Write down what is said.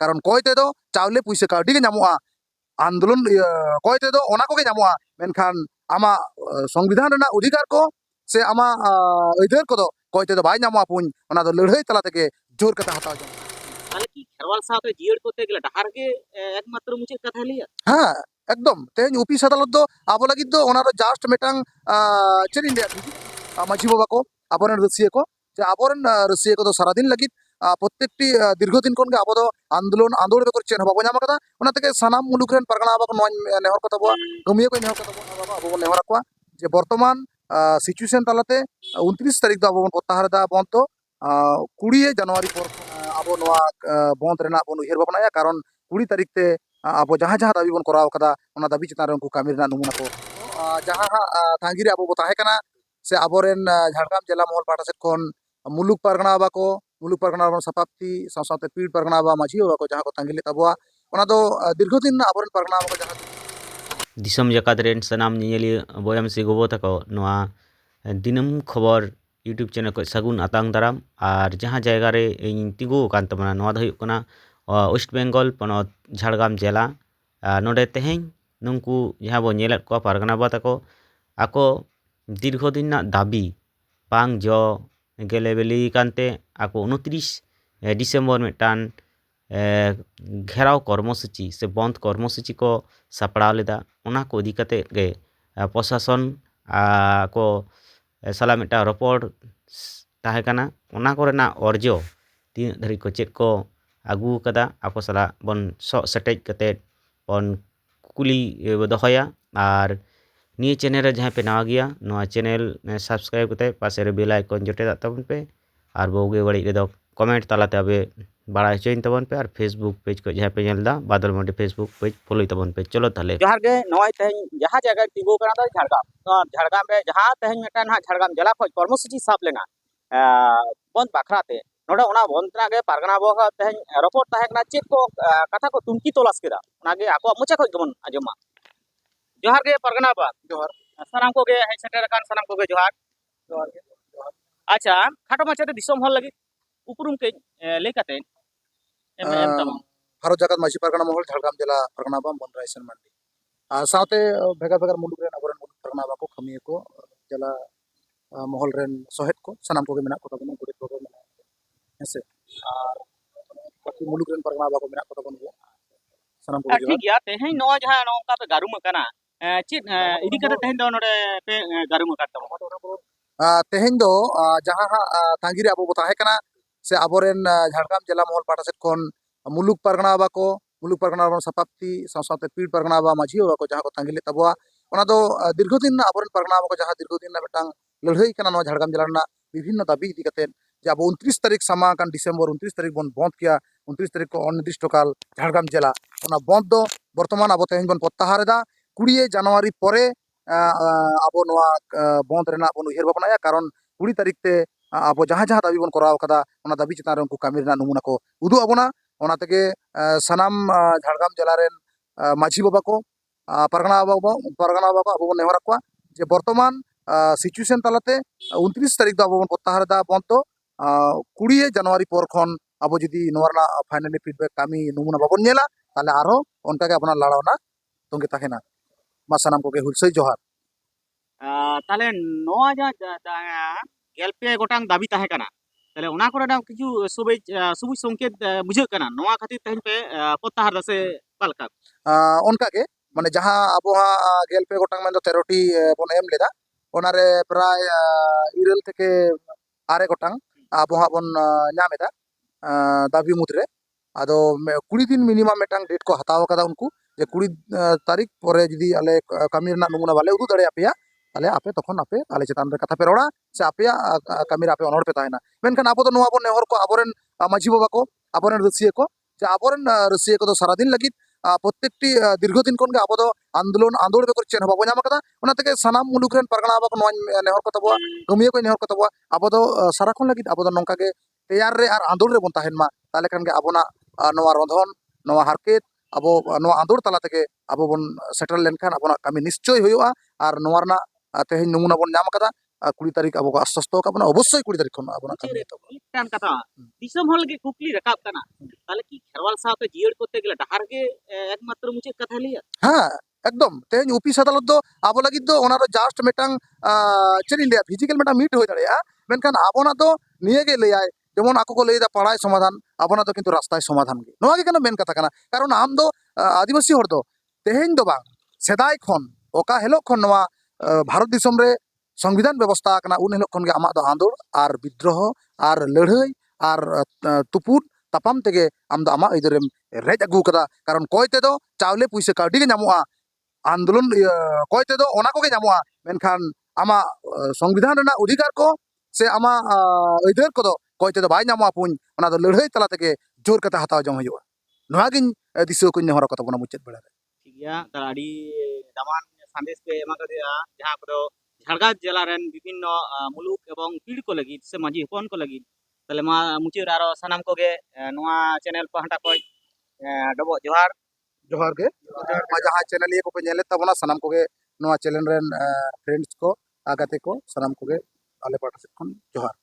ᱠᱟᱨᱚᱱ ᱠᱚᱭ ᱛᱮᱫᱚ ᱪᱟᱣᱞᱮ ᱯᱩᱭᱥᱟᱹ ᱠᱟᱹᱣᱰᱤ ᱜᱮ ᱧᱟᱢᱚᱜᱼᱟ ᱟᱱᱫᱳᱞᱚᱱ ᱠᱚᱭ ᱛᱮᱫᱚ ᱚᱱᱟ ᱠᱚᱜᱮ ᱧᱟᱢᱚᱜᱼᱟ ᱢᱮᱱᱠᱷᱟᱱ ᱟᱢᱟᱜ ᱥᱚᱝᱵᱤᱫᱷᱟᱱ ᱨᱮᱱᱟᱜ ᱚᱫᱷᱤᱠᱟᱨ ᱠᱚ ᱥᱮ ᱟᱢᱟᱜ ᱟᱹᱭᱫᱟᱹᱨ ᱠᱚᱫᱚ ᱠᱚᱭ ᱛᱮᱫᱚ ᱵᱟᱭ ᱧᱟᱢᱚᱜᱼᱟ ᱯᱩᱧ ᱚᱱᱟ ᱫᱚ ᱞᱟᱹᱲᱦᱟᱹᱭ ᱛᱟᱞᱟ ᱛᱮᱜᱮ ᱡᱳᱨ ᱠᱟᱛᱮ ᱦᱟᱛᱟᱣ ᱡᱚᱝ তাহলে কি খেরোয়াল সাহাতে জিয়ার করতে গেলে ডাহার গে একমাত্র মুচের কথা লিয়া হ্যাঁ একদম তেহেন অফিস আদালত দো আবো লাগি দো ওনার জাস্ট মেটাং চেরিন মাঝি বাবা কো আবরেন রসিয়ে কো যে আবরেন রসিয়ে কো তো সারাদিন লাগি ᱯᱨᱚᱛᱮᱠᱴᱤ ᱫᱤᱨᱜᱷᱚᱫᱤᱱ ᱠᱷᱚᱱ ᱜᱮ ᱟᱵᱚ ᱫᱚ ᱟᱱᱫᱳᱞᱚᱱ ᱟᱸᱫᱳᱲ ᱵᱮᱜᱚᱨ ᱪᱮᱫ ᱦᱚᱸ ᱵᱟᱵᱚ ᱧᱟᱢ ᱟᱠᱟᱫᱟ ᱚᱱᱟ ᱛᱮᱜᱮ ᱥᱟᱱᱟᱢ ᱢᱩᱞᱩᱠ ᱨᱮᱱ ᱯᱟᱨᱜᱟᱱᱟ ᱵᱟᱠᱚ ᱱᱚᱣᱟᱧ ᱱᱮᱦᱚᱨ ᱠᱚ ᱛᱟᱵᱚᱱᱟ ᱠᱟᱹᱢᱤᱭᱟᱹ ᱠᱚ ᱱᱮᱦᱚᱨ ᱠᱚ ᱛᱟᱵᱚᱱᱟ ᱵᱟᱵᱟ ᱟᱵᱚ ᱵᱚᱱ ᱱᱮᱦᱚᱨ ᱟᱠᱚᱣᱟ ᱡᱮ ᱵᱚᱨᱛᱚᱢᱟᱱ সিচুয়েশন তালাতে উনত্রিশ তারিখ দো আবো প্রত্যাহার দা বন্ধ কুড়িয়ে জানুয়ারি পর আবো নোয়া বন্ধ রেনা বন উহের ভাবনা কারণ কুড়ি তারিখ তে আবো যাহা যাহা দাবি বন করাও কাদা ওনা দাবি চিতান রে উনকু কামি রেনা নমুনা কো যাহা থাঙ্গি রে আবো বো তাহে কানা সে আবরেন ঝাড়গ্রাম জেলা মহল পাটা সেট কোন মুলুক পারগনা বাকো ᱢᱩᱞᱩᱠ ᱯᱟᱨᱜᱟᱱᱟ ᱵᱚᱱ ᱥᱟᱯᱟᱵ ᱥᱟᱶ ᱥᱟᱶᱛᱮ ᱯᱤᱲ ᱯᱟᱨᱜᱟᱱᱟ ᱵᱟ ᱢᱟᱹᱡᱷᱤ ᱵᱟᱵᱟ ᱠᱚ ᱡᱟᱦᱟᱸ ᱠᱚ ᱛᱟᱸᱜᱤ ᱞᱮᱫ ᱛᱟᱵᱚᱣᱟ ᱚᱱᱟ ᱫᱚ ᱫᱤᱨᱜᱷᱚᱫᱤᱱ ᱨᱮᱱᱟᱜ ᱟᱵᱚᱨᱮᱱ ᱯᱟᱨᱜᱟᱱᱟ ᱠᱚ ᱡᱟᱦᱟᱸ ᱫᱤᱥᱚᱢ ᱡᱟᱠᱟᱛ ᱨᱮᱱ ᱥᱟᱱᱟᱢ ᱧᱮᱧᱮᱞᱤᱭᱟᱹ ᱵᱚᱭᱟᱢ ᱥᱮ ᱜᱚᱜᱚ ᱛᱟᱠᱚ ᱱᱚᱣᱟ ᱫᱤᱱᱟᱹᱢ ᱠᱷᱚᱵᱚᱨ ᱤᱭᱩᱴᱤᱭᱩᱵᱽ ᱪᱮᱱᱮᱞ ᱠᱷᱚᱱ ᱥᱟᱹᱜᱩᱱ ᱟᱛᱟᱝ ᱫᱟᱨᱟᱢ ᱟᱨ ᱡᱟᱦᱟᱸ ᱡᱟᱭᱜᱟ ᱨᱮ ᱤᱧ ᱛᱤᱸᱜᱩ ᱟᱠᱟᱱ ᱛᱟᱵᱚᱱᱟ ᱱᱚᱣᱟ ᱫᱚ ᱦᱩᱭᱩᱜ ᱠᱟᱱᱟ ᱳᱭᱮᱥᱴ ᱵᱮᱝᱜᱚᱞ ᱯᱚᱱᱚᱛ ᱡᱷᱟᱲᱜᱨᱟᱢ ᱡᱮᱞᱟ ᱱᱚᱰᱮ ᱛᱮᱦᱮᱧ ᱱᱩᱝᱠᱩ ᱡᱟᱦᱟᱸ ᱵᱚᱱ ᱧᱮᱞᱮᱫ ᱠᱚᱣᱟ ᱯᱟᱨᱜᱟᱱᱟ ᱵᱟ ᱛᱟᱠᱚ ᱟᱠᱚ ᱫᱤᱨᱜᱷᱚᱫᱤᱱ ᱨᱮᱱᱟᱜ ᱫᱟᱹᱵᱤ ᱵᱟᱝ ᱡᱚ ᱜᱮᱞᱮᱵᱤᱞᱤ ᱠᱟᱱᱛᱮ ᱟᱠᱚ ᱩᱱᱛᱨᱤᱥ ᱰᱤᱥᱮᱢᱵᱚᱨ ᱢᱤᱫᱴᱟᱱ ᱜᱷᱮᱨᱟᱣ ᱠᱚᱨᱢᱚᱥᱩᱪᱤ ᱥᱮ ᱵᱚᱱᱫᱷ ᱠᱚᱨᱢᱚᱥᱩᱪᱤ ᱠᱚ ᱥᱟᱯᱲᱟᱣ ᱞᱮᱫᱟ ᱚᱱᱟ ᱠᱚ ᱤᱫᱤ ᱠᱟᱛᱮᱫ ᱜᱮ ᱯᱨᱚᱥᱟᱥᱚᱱ ᱠᱚ ᱥᱟᱞᱟᱜ ᱢᱤᱫᱴᱟᱱ ᱨᱚᱯᱚᱲ ᱛᱟᱦᱮᱸ ᱠᱟᱱᱟ ᱚᱱᱟ ᱠᱚᱨᱮᱱᱟᱜ ᱚᱨᱡᱚ ᱛᱤᱱᱟᱹᱜ ᱫᱷᱟᱹᱨᱤᱡ ᱠᱚ ᱪᱮᱫ ᱠᱚ ᱟᱹᱜᱩ ᱟᱠᱟᱫᱟ ᱟᱠᱚ ᱥᱟᱞᱟᱜ ᱵᱚᱱ ᱥᱚᱜ ᱥᱮᱴᱮᱡ ᱠᱟᱛᱮᱫ ᱵᱚᱱ ᱠᱩᱠᱞᱤ ᱫᱚᱦᱚᱭᱟ ᱟᱨ ᱱᱤᱭᱟᱹ ᱪᱮᱱᱮᱞ ᱨᱮ ᱡᱟᱦᱟᱸᱭ ᱯᱮ ᱱᱟᱣᱟ ᱜᱮᱭᱟ ᱱᱚᱣᱟ ᱪᱮᱱᱮᱞ ᱥᱟᱵᱥᱠᱨᱟᱭᱤᱵᱽ ᱠᱟᱛᱮᱫ ᱯᱟᱥᱮ ᱨᱮ ᱵᱮᱞ ᱟᱭᱠᱚᱱ ᱡᱚᱴᱮᱫᱟᱜ ᱛᱟᱵᱚᱱ ᱯᱮ ᱟᱨ ᱵᱩᱜᱤ ᱵᱟᱹᱲᱤᱡ ᱨᱮᱫᱚ ᱠᱚᱢᱮᱱᱴ ᱛᱟᱞᱟᱛᱮ ᱟᱯᱮ ᱵᱟᱲᱟᱭ ᱦᱚᱪᱚᱧ ᱛᱟᱵᱚᱱ ᱯᱮ ᱟᱨ ᱯᱷᱮᱥᱵᱩᱠ ᱯᱮᱡᱽ ᱠᱷᱚᱱ ᱡᱟᱦᱟᱸᱭ ᱯᱮ ᱧᱮᱞ ᱮᱫᱟ ᱵᱟᱫᱚᱞ ᱢᱟᱹᱱᱰᱤ ᱯᱷᱮᱥᱵᱩᱠ ᱯᱮᱡᱽ ᱯᱷᱳᱞᱳᱭ ᱛᱟᱵᱚᱱ ᱯᱮ ᱪᱚᱞᱚ ᱛᱟᱦᱞᱮ ᱡᱚᱦᱟᱨ ᱜᱮ ᱱᱚᱜᱼᱚᱭ ᱛᱮᱦᱮᱧ ᱡᱟᱦᱟᱸ ᱡᱟᱭᱜᱟ ᱛᱤᱸᱜᱩ ᱟᱠᱟᱱᱟ ᱫᱚ ᱡᱷᱟᱲᱜᱨᱟᱢ ᱡᱷᱟᱲᱜᱨᱟᱢ ᱨᱮ ᱡᱟᱦᱟᱸ ᱛᱮᱦᱮᱧ ᱢᱤᱫᱴᱟᱝ ᱦᱟᱸᱜ ᱡᱷᱟᱲᱜᱨᱟम ᱡᱮᱞᱟ ᱠᱷᱚᱱ ᱠᱚᱨᱢᱚᱥᱩᱪᱤ ᱥᱟᱵ ᱞᱮᱱᱟ ᱵᱚᱱᱫ ᱵᱟᱠᱷᱨᱟᱛᱮ ᱱᱚᱰᱮ ᱚᱱᱟ ᱵᱚᱱᱫ ᱨᱮᱱᱟᱜ ᱜᱮ ᱯᱟᱨᱜᱟᱱᱟ ᱵᱚᱦᱚᱜ ᱛᱮᱦᱮᱧ ᱨᱚᱯᱚᱲ ᱛᱟᱦᱮᱸ ᱠᱟᱱᱟ ᱪᱮᱫ ᱠᱚ ᱠᱟᱛᱷᱟ ᱠᱚ ᱛᱩᱱᱠᱷᱤ ᱛᱚᱞᱟᱥ ᱠᱮᱫᱟ ᱚᱱᱟᱜᱮ ᱟᱠᱚᱣᱟᱜ ᱢᱚᱪᱟ ᱠᱷᱚᱱ ᱜᱮᱵᱚᱱ ᱟᱸᱡᱚᱢᱟ जोहार गे परगना बा जोहार। सलाम को गे है छटे रकान सलाम को गे जोहार। जोहार गे जोहार। अच्छा खाटो माचे ते दिसम हल लगे। उपरुम के लेकाते एम एम तमाम। भारत जगत माची परगना महल झलगाम जिला परगना बा मनराइसन मंडी। आ साथे भेगा भेगा मुंडु नगर परगना बा को खमी को जिला महल रे सहेत को सलाम को गे मेना को तब न गुडी को मेना। हैसे आर मुलुक रे परगना बा को मेना को तब न गे को गे ठीक या ते हैं नवा जहाँ नौका पे गारुम करना ᱪᱮᱫ ᱤᱫᱤ ᱠᱟᱛᱮ ᱛᱮᱦᱮᱧ ᱫᱚ ᱱᱚᱰᱮ ᱯᱮ ᱜᱟᱨᱩᱢ ᱟᱠᱟᱫ ᱛᱟᱵᱚᱱᱟ ᱛᱮᱦᱮᱧ ᱫᱚ ᱡᱟᱦᱟᱸ ᱦᱟᱸᱜ ᱛᱟᱸᱜᱤ ᱨᱮ ᱟᱵᱚ ᱵᱚ ᱛᱟᱦᱮᱸ ᱠᱟᱱᱟ ᱥᱮ ᱟᱵᱚᱨᱮᱱ ᱡᱷᱟᱲᱜᱨᱟᱢ ᱡᱮᱞᱟ ᱢᱚᱦᱚᱞ ᱯᱟᱦᱴᱟ ᱥᱮᱫ ᱠᱷᱚᱱ ᱢᱩᱞᱩᱠ ᱯᱟᱨᱜᱟᱱᱟ ᱵᱟᱠᱚ ᱢᱩᱞᱩᱠ ᱯᱟᱨᱜᱟᱱᱟ ᱵᱟᱵᱚᱱ ᱥᱟᱯᱟᱯᱛᱤ ᱥᱟᱶ ᱥᱟᱶᱛᱮ ᱯᱤᱲ ᱯᱟᱨᱜᱟᱱᱟ ᱵᱟ ᱢᱟᱹᱡᱷᱤ ᱵᱟᱠᱚ ᱡᱟᱦᱟᱸ ᱠᱚ ᱛᱟᱸᱜᱤ ᱞᱮᱫ ᱛᱟᱵᱚᱣᱟ ᱚᱱᱟ ᱫᱚ ᱫᱤᱨᱜᱷᱚᱫᱤᱱ ᱨᱮᱱᱟᱜ ᱟᱵᱚᱨᱮᱱ ᱯᱟᱨᱜᱟᱱᱟ ᱵᱟᱠᱚ ᱡᱟᱦᱟᱸ ᱫᱤᱨᱜᱷᱚᱫᱤᱱ ᱨᱮᱱᱟᱜ ᱢᱤᱫᱴᱟᱝ ᱞᱟᱹᱲᱦᱟᱹᱭ ᱠᱟᱱᱟ ᱱᱚᱣᱟ ᱡᱷᱟᱲᱜᱨᱟম ᱡᱮᱞᱟ ᱨᱮᱱᱟᱜ ᱵᱤᱵᱷᱤᱱᱱᱚ দাবি ᱤᱫᱤ ᱠᱟᱛᱮᱫ যে আᱵᱚ উনত্রিশ তারিখ সামা কান ডিসেম্বর উনত্রিশ তারিখ বন বন্ধ কিয়া উনত্রিশ তারিখ অনির্দিষ্টকাল ঝাড়গ্রাম জেলা ᱚᱱᱟ ᱵᱚᱱᱫ ᱫᱚ ᱵᱚᱨᱛᱚᱢᱟᱱ ᱟᱵᱚ ᱛᱮᱦᱮᱧ ᱵᱚᱱ ᱯᱨᱚᱛᱛᱟᱦᱟᱨ ᱮᱫᱟ ᱠᱩᱲᱤᱭᱮ ᱡᱟᱱᱣᱟᱨᱤ ᱯᱚᱨᱮ ᱟᱵᱚ ᱱᱚᱣᱟ ᱵᱚᱱᱫ ᱨᱮᱱᱟᱜ ᱵᱚᱱ ᱩᱭᱦᱟᱹᱨ ᱵᱷᱟᱵᱽᱱᱟᱭᱟ ᱠᱟᱨᱚᱱ ᱠᱩᱲᱤ ᱛᱟᱹᱨᱤᱠᱷ ᱛᱮ ᱟᱵᱚ ᱡᱟᱦᱟᱸ ᱡᱟᱦᱟᱸ ᱫᱟᱹᱵᱤ ᱵᱚᱱ ᱠᱚᱨᱟᱣ ᱟᱠᱟᱫᱟ ᱚᱱᱟ ᱫᱟᱹᱵᱤ ᱪᱮᱛᱟᱱ ᱨᱮ ᱩᱱᱠᱩ ᱠᱟᱹᱢᱤ ᱨᱮᱱᱟᱜ ᱱᱚᱢᱩᱱᱟ ᱠᱚ ᱩᱫᱩᱜ ᱟᱵᱚᱱᱟ ᱚᱱᱟ ᱛᱮᱜᱮ ᱥᱟᱱᱟᱢ ᱡᱷᱟᱲᱜᱨᱟᱢ ᱡᱮᱞᱟ ᱨᱮᱱ ᱢᱟᱺᱡᱷᱤ ᱵᱟᱵᱟ ᱠᱚ ᱯᱟᱨᱜᱟᱱᱟ ᱵᱟᱵᱟ ᱯᱟᱨᱜᱟᱱᱟ ᱵᱟᱵᱟ ᱠᱚ ᱟᱵᱚ ᱵᱚᱱ ᱱᱮᱦᱚᱨ ᱟᱠᱚᱣᱟ ᱡᱮ ᱵᱚᱨᱛᱚᱢᱟᱱ সিচুয়েশন তালাতে উনত্রিশ তারিখ দো আবো প্রত্যাহার দা বন্ধ কুড়িয়ে জানুয়ারি পর খন আবো যদি নোয়ার ফাইনালি ফিডব্যাক আমি নমুনা বাবন নেলা তাহলে আরও অনটাকে আপনার লড়াও না তঙ্গে থাকে না ᱢᱟᱥᱟᱱᱟᱢ ᱠᱚᱜᱮ ᱦᱩᱞᱥᱟᱹᱭ ᱡᱚᱦᱟᱨ ᱛᱟᱦᱞᱮ ᱱᱚᱣᱟ ᱡᱟᱦᱟᱸ ᱜᱮᱞ ᱯᱮ ᱜᱚᱴᱟᱝ দাবি ᱛᱟᱦᱮᱸ ᱠᱟᱱᱟ তাহলে ᱚᱱᱟ ᱠᱚᱨᱮᱱᱟᱜ কিছু সবুজ সবুজ সংকেত বুঝাᱜ কানা ᱱᱚᱣᱟ ᱠᱷᱟᱹᱛᱤᱨ ᱛᱮᱦᱮᱧ ᱯᱮ ᱯᱨᱚᱛᱟᱦᱟᱨ ᱫᱟ ᱥᱮ ᱚᱠᱟᱞᱮᱠᱟ ᱚᱱᱠᱟᱜᱮ ᱢᱟᱱᱮ ᱡᱟᱦᱟᱸ ᱟᱵᱚᱣᱟᱜ ᱜᱮᱞ ᱯᱮ ᱜᱚᱴᱟᱝ ᱢᱮᱱᱫᱚ ᱛᱮᱨᱚᱴᱤ ᱵᱚᱱ ᱮᱢ ᱞᱮᱫᱟ ᱚᱱᱟᱨᱮ ᱯᱨᱟᱭ ᱤᱨᱟᱹᱞ ᱛᱷᱮᱠᱮ ᱟᱨᱮ ᱜᱚᱴᱟᱝ ᱟᱵᱚ ᱵᱚᱱ ᱧᱟᱢ ᱫᱟᱵᱤ ᱢᱩᱫᱽᱨᱮ ᱟᱫᱚ ᱠᱩᱲᱤ ᱫᱤᱱ ᱢᱤᱱᱤᱢᱟᱢ ᱢᱤᱫᱴᱟᱝ ᱰᱮᱴ ᱠᱚ ᱦᱟᱛᱟᱣ ᱟᱠᱟᱫᱟ ᱩᱱᱠᱩ ᱡᱮ ᱠᱩᱲᱤ ᱛᱟᱹᱨᱤᱠᱷ ᱯᱚᱨᱮ ᱡᱩᱫᱤ ᱟᱞᱮ ᱠᱟᱹᱢᱤ ᱨᱮᱱᱟᱜ ᱱᱚᱢᱩᱱᱟ ᱵᱟᱞᱮ ᱩᱫᱩᱜ ᱫᱟᱲᱮᱭᱟᱯᱮᱭᱟ ᱛᱟᱦᱞᱮ ᱟᱯᱮ ᱛᱚᱠᱷᱚᱱ ᱟᱯᱮ ᱟᱞᱮ ᱪᱮᱛᱟᱱ ᱨᱮ ᱠᱟᱛᱷᱟ ᱯᱮ ᱨᱚᱲᱟ ᱥᱮ ᱟᱯᱮᱭᱟᱜ ᱠᱟᱹᱢᱤ ᱨᱮ ᱟᱯᱮ ᱚᱱᱚᱲ ᱯᱮ ᱛᱟᱦᱮᱱᱟ ᱢᱮᱱᱠᱷᱟᱱ ᱟᱵᱚ ᱫᱚ ᱱᱚᱣᱟ ᱵᱚᱱ ᱱᱮᱦᱚᱨ ᱠᱚᱣᱟ ᱟᱵᱚᱨᱮᱱ ᱢᱟᱺᱡᱷᱤ ᱵᱟᱵᱟ ᱠᱚ ᱟᱵᱚᱨᱮᱱ ᱨᱟᱹᱥᱤᱭᱟᱹ ᱠᱚ ᱡᱮ ᱟᱵᱚᱨᱮᱱ ᱨᱟᱹᱥᱤᱭᱟᱹ ᱠᱚᱫᱚ ᱥᱟᱨᱟᱫᱤᱱ ᱞᱟᱹᱜᱤᱫ প্রত্যেকটি দীর্ঘদিন কোনকে আবদ আন্দোলন আন্দোলন বেকর চেন বাবো নাম কাদা ওনা থেকে সানাম মুলুক রেন পারগনা আবাক নয় নেহর কথা বয়া গমিয়ে কই নেহর কথা বয়া আবদ সারাখন লাগি আবদ নংকা গে তেয়ার রে আর আন্দোলন রে বন তাহেন মা তাহলে কান গে আবনা নওয়া রন্ধন নওয়া হারকেত ᱟᱵᱚ ᱱᱚᱣᱟ ᱟᱸᱫᱳᱲ ᱛᱟᱞᱟ ᱛᱮᱜᱮ ᱟᱵᱚ ᱵᱚᱱ ᱥᱮᱴᱮᱨ ᱞᱮᱱᱠᱷᱟᱱ ᱟᱵᱚᱱᱟᱜ ᱠᱟᱹᱢᱤ ᱱᱤᱥᱪᱚᱭ ᱦᱩᱭᱩᱜᱼᱟ ᱟᱨ ᱱᱚᱣᱟ ᱨᱮᱱᱟᱜ ᱛᱮᱦᱮᱧ ᱱᱚᱢᱩᱱᱟ ᱵᱚᱱ ᱧᱟᱢ ᱟᱠᱟᱫᱟ ᱠᱩᱲᱤ ᱛᱟᱹᱨᱤᱠᱷ ᱟᱵᱚ ᱠᱚ ᱟᱥᱥᱚᱥᱛᱚ ᱟᱠᱟᱫ ᱵᱚᱱᱟ ᱚᱵᱚᱥᱥᱳᱭ ᱠᱩᱲᱤ ᱛᱟᱹᱨᱤᱠᱷ ᱠᱷᱚᱱ ᱟᱵᱚᱱᱟᱜ ᱠᱟᱹᱢᱤ ᱢᱤᱫᱴᱟᱱ ᱠᱟᱛᱷᱟ ᱫᱤᱥᱚᱢ ᱦᱚᱲ ᱞᱟᱹᱜᱤᱫ ᱠᱩᱠᱞᱤ ᱨᱟᱠᱟᱵ ᱠᱟᱱᱟ ᱛᱟᱦᱞᱮ ᱠᱤ ᱠᱷᱮᱨᱣᱟᱞ ᱥᱟᱶᱛᱮ ᱡᱤᱭᱟᱹᱲ ᱠᱚᱨᱛᱮ ᱜᱮᱞᱮ ᱰᱟᱦᱟᱨ ᱜᱮ একমাত্র ᱢᱩᱪᱟᱹᱫ ᱠᱟᱛᱷᱟ ᱞᱟᱹᱭᱟ ᱦᱮᱸ একদম তেহেᱧ অফিস আদালত দো আবো লাগিদ দো ওনার জাস্ট মিটাং চেন ইন্ডিয়া ফিজিক্যাল মিটাং মিট হয়ে দাঁড়িয়ে মেনখান আবনা দো নিয়ে গে ᱞᱟᱹᱭᱟᱭ ᱡᱮᱢᱚᱱ ᱟᱠᱚ ᱠᱚ ᱞᱟᱹᱭᱫᱟ ᱯᱟᱲᱟᱭ ᱥᱚᱢᱟᱫᱷᱟᱱ ᱟᱵᱚᱱᱟ ᱫᱚ ᱠᱤᱱᱛᱩ ᱨᱟᱥᱛᱟᱭ ᱥᱚᱢᱟᱫᱷᱟᱱ ᱜᱮ ᱱᱚᱣᱟ ᱜᱮ ᱠᱟᱱᱟ ᱢᱮᱱ ᱠᱟᱛᱷᱟ ᱠᱟᱱᱟ ᱠᱟᱨᱚᱱ ᱟᱢ ᱫᱚ ᱟᱹᱫᱤᱵᱟᱹᱥᱤ ᱦᱚᱲ ᱫᱚ ᱛᱮᱦᱮᱧ ᱫᱚ ᱵᱟᱝ ᱥᱮᱫᱟᱭ ᱠᱷᱚᱱ ᱚᱠᱟ ᱦᱤᱞᱳᱜ ᱠᱷᱚᱱ ᱱᱚᱣᱟ ᱵᱷᱟᱨᱚᱛ ᱫᱤᱥᱚᱢ ᱨᱮ ᱥᱚᱝᱵᱤᱫᱷᱟᱱ ᱵᱮᱵᱚᱥᱛᱷᱟ ᱟᱠᱟᱱᱟ ᱩᱱ ᱦᱤᱞᱳᱜ ᱠᱷᱚᱱ ᱜᱮ ᱟᱢᱟᱜ ᱫᱚ ᱟᱸᱫᱳᱲ ᱟᱨ ᱵᱤᱫᱽᱫᱨᱳᱦᱚ ᱟᱨ ᱞᱟᱹᱲᱦᱟᱹᱭ ᱟᱨ ᱛᱩᱯᱩᱫ ᱛᱟᱯᱟᱢ ᱛᱮᱜᱮ ᱟᱢ ᱫᱚ ᱟᱢᱟᱜ ᱟᱹᱭᱫᱟᱹᱨᱮᱢ ᱨᱮᱡ ᱟᱹᱜᱩ ᱟᱠᱟᱫᱟ ᱠᱟᱨᱚᱱ ᱠᱚᱭ ᱛᱮᱫᱚ ᱪᱟᱣᱞᱮ ᱯᱩᱭᱥᱟᱹ ᱠᱟᱹᱣᱰᱤ ᱜᱮ ᱧᱟᱢᱚᱜᱼᱟ ᱟᱱᱫᱳᱞᱚᱱ ᱠᱚᱭ ᱛᱮᱫᱚ ᱚᱱᱟ ᱠᱚᱜᱮ ᱧᱟᱢᱚᱜᱼᱟ ᱢᱮᱱᱠᱷᱟᱱ ᱟᱢᱟᱜ সংবিধান ᱨᱮᱱᱟᱜ অধিকার ᱠᱚ ᱥᱮ ᱟᱢᱟᱜ ᱟᱹᱭᱫᱟᱹᱨ ᱠᱚᱫᱚ ᱚᱠᱚᱭ ᱛᱮᱫᱚ ᱵᱟᱭ ᱧᱟᱢᱚᱜᱼᱟ ᱯᱩᱧ ᱚᱱᱟ ᱫᱚ ᱞᱟᱹᱲᱦᱟᱹᱭ ᱛᱟᱞᱟ ᱛᱮᱜᱮ ᱡᱳᱨ ᱠᱟᱛᱮ ᱦᱟᱛᱟᱣ ᱡᱚᱝ ᱦᱩᱭᱩᱜᱼᱟ ᱱᱚᱣᱟ ᱜᱤᱧ ᱫᱤᱥᱟᱹ ᱠᱚᱧ ᱱᱮᱦᱚᱨ ᱠᱚ ᱛᱟᱵᱚᱱᱟ ᱢᱩᱪᱟᱹᱫ ᱵᱮᱲᱟ ᱨᱮ ᱴᱷᱤᱠ ᱜᱮᱭᱟ ᱛᱟᱦᱞᱮ ᱟᱹᱰᱤ ᱫᱟᱢᱟᱱ ᱥᱟᱸᱫᱮᱥ ᱯᱮ ᱮᱢᱟ ᱠᱟᱫᱮᱭᱟ ᱡᱟᱦᱟᱸ ᱠᱚᱫᱚ ঝাড়গ্রাম জেলা রেন বিভিন্ন মুলুক এবং পিড় কো লাগি সে মাঝি হপন কো লাগি তাহলে মা মুচে আর সানাম কোগে নোয়া চ্যানেল পাহাটা কই ডবো জোহার জোহার গে মা যাহা চ্যানেল ইয়ে কোপে নেলে তাবনা সানাম কোগে নোয়া চ্যানেল রেন ফ্রেন্ডস কো আগাতে কো সানাম কোগে আলে পাটা সেখন জোহার